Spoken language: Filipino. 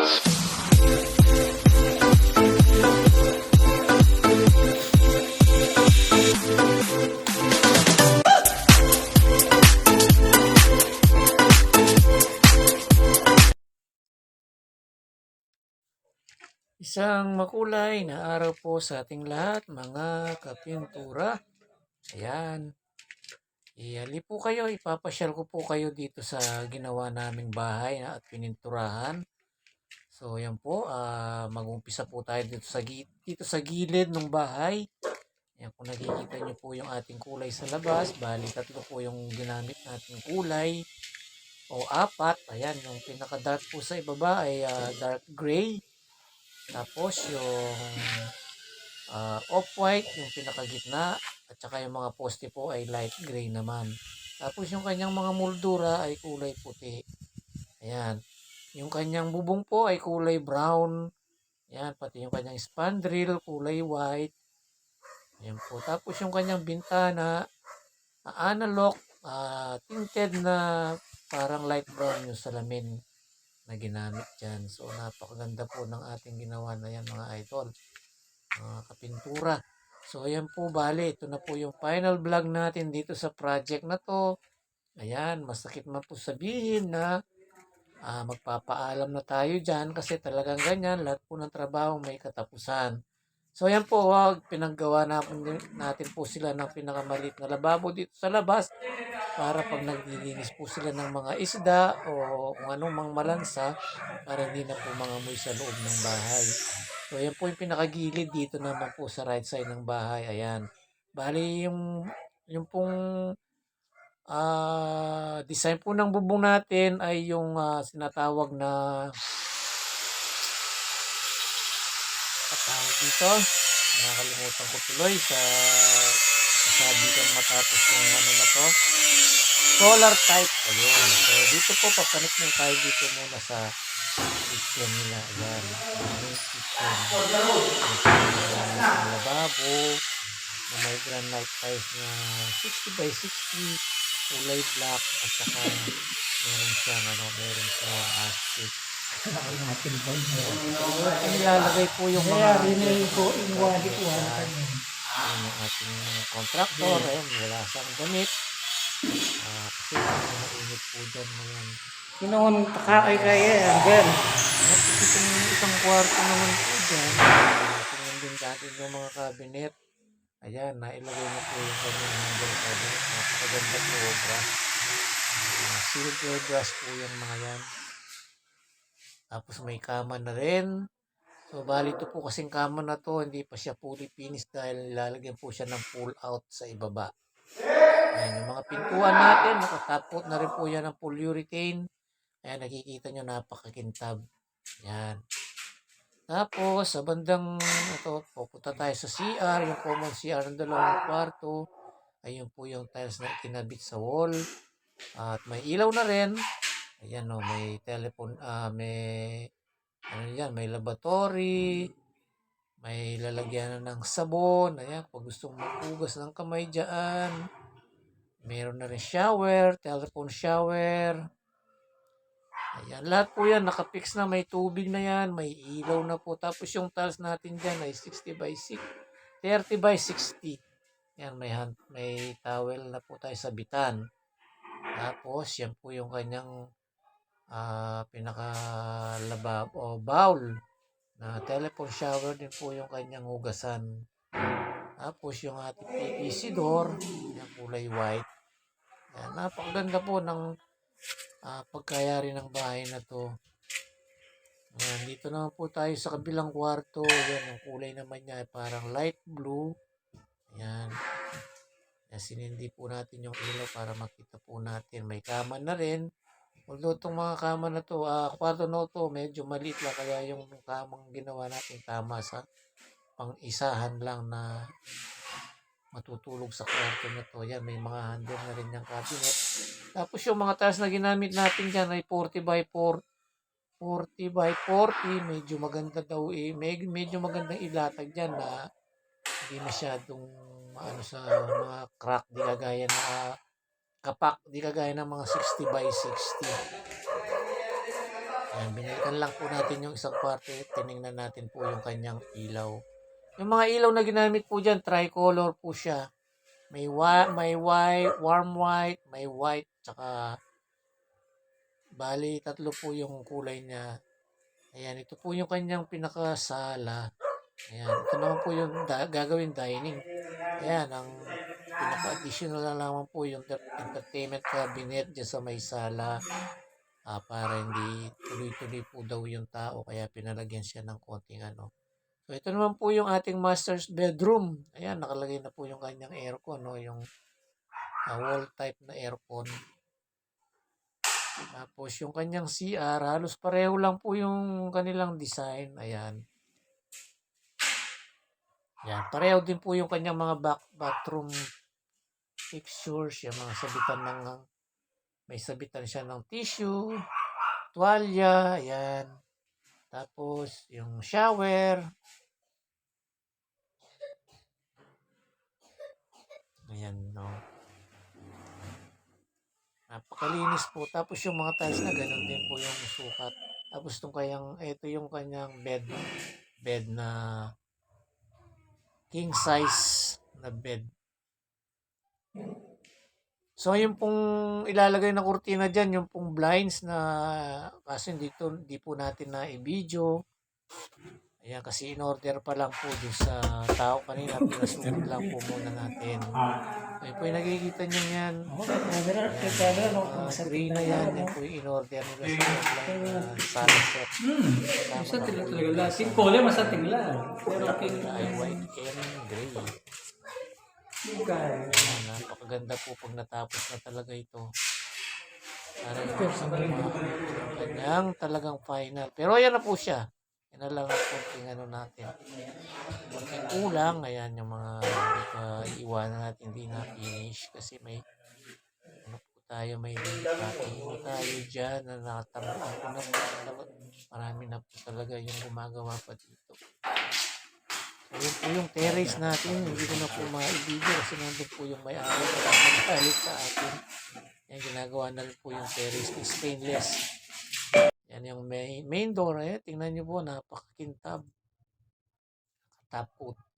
Isang makulay na araw po sa ating lahat, mga kapintura. Ayan. Iali po kayo, ipapasyal ko po kayo dito sa ginawa naming bahay at pininturahan. So, yan po, ah, mag-umpisa po tayo dito sa, dito sa gilid ng bahay. Yan, kung nakikita nyo po yung ating kulay sa labas, bali tatlo po yung ginamit nating kulay o apat. Ayan, yung pinaka-dark po sa ibaba ay ah, dark gray. Tapos yung ah, off-white, yung pinakagitna, at saka yung mga poste po ay light gray naman. Tapos yung kanyang mga moldura ay kulay puti. Ayan. Yung kanyang bubong po ay kulay brown. Ayan, pati yung kanyang spandrel, kulay white. Ayan po. Tapos yung kanyang bintana, ah, analog, ah, tinted na parang light brown yung salamin na ginamit dyan. So, napakaganda po ng ating ginawa na yan mga idol. Mga kapintura. So, ayan po, bali. Ito na po yung final vlog natin dito sa project na to. Ayan, masakit man po sabihin na ah, magpapaalam na tayo dyan kasi talagang ganyan. Lahat po ng trabaho may katapusan. So, ayan po, wag pinaggawa natin, natin po sila ng pinakamalit na lababo dito sa labas para pag naglilinis po sila ng mga isda o kung anong mang malansa para hindi na po mangamoy sa loob ng bahay. So, ayan po yung pinakagilid dito naman po sa right side ng bahay. Ayan. Bali, yung, yung pong ah design po ng bubong natin ay yung ah, sinatawag na patawag dito. Nakalimutan ko tuloy sa sabi ko matapos yung ano na to. Solar type. Ayun. So, dito po, papanik na tayo dito muna sa kitchen nila. Ayan. Yung kitchen. Yung lababo. Na may granite tiles na 60 by 60. Kulay black. At saka meron siyang ano, meron siyang astig. Ang nilalagay po yung Kaya mga rin ko ko ang kanya. Ayan yung ating contractor. Ayan, wala siyang damit. Ah, kasi mainit po dyan ngayon. Ginoon taka ay kaya Angel. At itong isang kwarto naman po dyan. Tingnan din natin yung mga cabinet. Ayan, nailagay na po yung kanyang handle cabinet. Napakaganda po yung brush. Ah, silver brush po yung mga yan. Tapos may kama na rin. So, bali ito po kasing kama na to, hindi pa siya fully finished dahil lalagyan po siya ng pull out sa ibaba. Ayan, yung mga pintuan natin, nakatapot na rin po yan ng polyurethane. Ayan, nakikita nyo, napakakintab. Ayan. Tapos, sa bandang, ito, pupunta tayo sa CR, yung common CR ng dalawang kwarto. Ayun po yung tiles na kinabit sa wall. At may ilaw na rin. Ayan o, may telephone, ah, may, ano yan, may laboratory, may lalagyan na ng sabon. Ayan, pag gustong maghugas ng kamay dyan. Meron na rin shower, telephone shower. Ayan, lahat po yan, nakapix na, may tubig na yan, may ilaw na po. Tapos yung tiles natin dyan ay 60 by 6, 30 by 60. Yan, may, hand, may towel na po tayo sa bitan. Tapos, yan po yung kanyang ah pinakalabab o bowl na telephone shower din po yung kanyang hugasan. Tapos yung ating PVC door, yung kulay white. Yan, napakaganda po ng ah, pagkayari ng bahay na to. Yan, dito naman po tayo sa kabilang kwarto. Yan, yung kulay naman niya ay parang light blue. Yan. Yan, sinindi po natin yung ilaw para makita po natin. May kama na rin. Although itong mga kama na to, ah kwarto na to, medyo maliit lang. Kaya yung kamang ginawa natin tama sa pang-isahan lang na matutulog sa kwarto na to. Yan, may mga handle na rin yung cabinet. Tapos yung mga tiles na ginamit natin dyan ay 40 by 4. 40 by 40. Medyo maganda daw eh. Med- medyo magandang ilatag dyan na hindi masyadong ano sa mga crack. Di kagaya na ah, kapak. Di kagaya ng mga 60 by 60. Ayan, binalikan lang po natin yung isang kwarto. Tiningnan natin po yung kanyang ilaw. Yung mga ilaw na ginamit po dyan, tricolor po siya. May, wa- may white, warm white, may white, tsaka bali, tatlo po yung kulay niya. Ayan, ito po yung kanyang pinakasala. Ayan, ito naman po yung da- gagawin dining. Ayan, ang pinaka-additional na naman po yung ter- entertainment cabinet dyan sa may sala. Ah, para hindi tuloy-tuloy po daw yung tao kaya pinalagyan siya ng konting ano. So ito naman po yung ating master's bedroom. Ayan, nakalagay na po yung kanyang aircon, no? yung ah, wall type na aircon. Tapos yung kanyang CR, halos pareho lang po yung kanilang design. Ayan. Yan, pareho din po yung kanyang mga back, bathroom fixtures, yung mga sabitan ng may sabitan siya ng tissue, tuwalya, ayan. Tapos, yung shower. Ayan, no. Napakalinis po. Tapos yung mga tiles na ganun din po yung sukat. Tapos itong kayang, ito yung kanyang bed. Bed na king size na bed. So, yung pong ilalagay na kurtina dyan, yung pong blinds na kasi dito, di po natin na i-video. Ayan, kasi in-order pa lang po dun sa tao kanina. Pinasulit lang po muna natin. Ayan po yung nakikita nyo yan. Uh, Sa screen na yan. Yan po yung in-order nila sa online uh, sana set. Hmm. Tila talaga lahat. Yung kulay masating lang. Pero king Ay, white and gray. Ayan, napakaganda po pag natapos na talaga ito. Para ito sa mga kanyang talagang final. Pero ayan na po siya. Yan na lang ang konting ano natin. Konting kulang. Ayan yung mga uh, iwanan natin hindi na finish kasi may ano po tayo may po tayo dyan na nakatamaan ko na po. Marami na po talaga yung gumagawa pa dito. So, yun po yung terrace natin. Hindi ko na po ma-video kasi nandun po yung may-ari na sa atin. Yan, ginagawa na po yung terrace stainless. Yan yung main, main door. Eh. Tingnan nyo po, napakakintab. Top.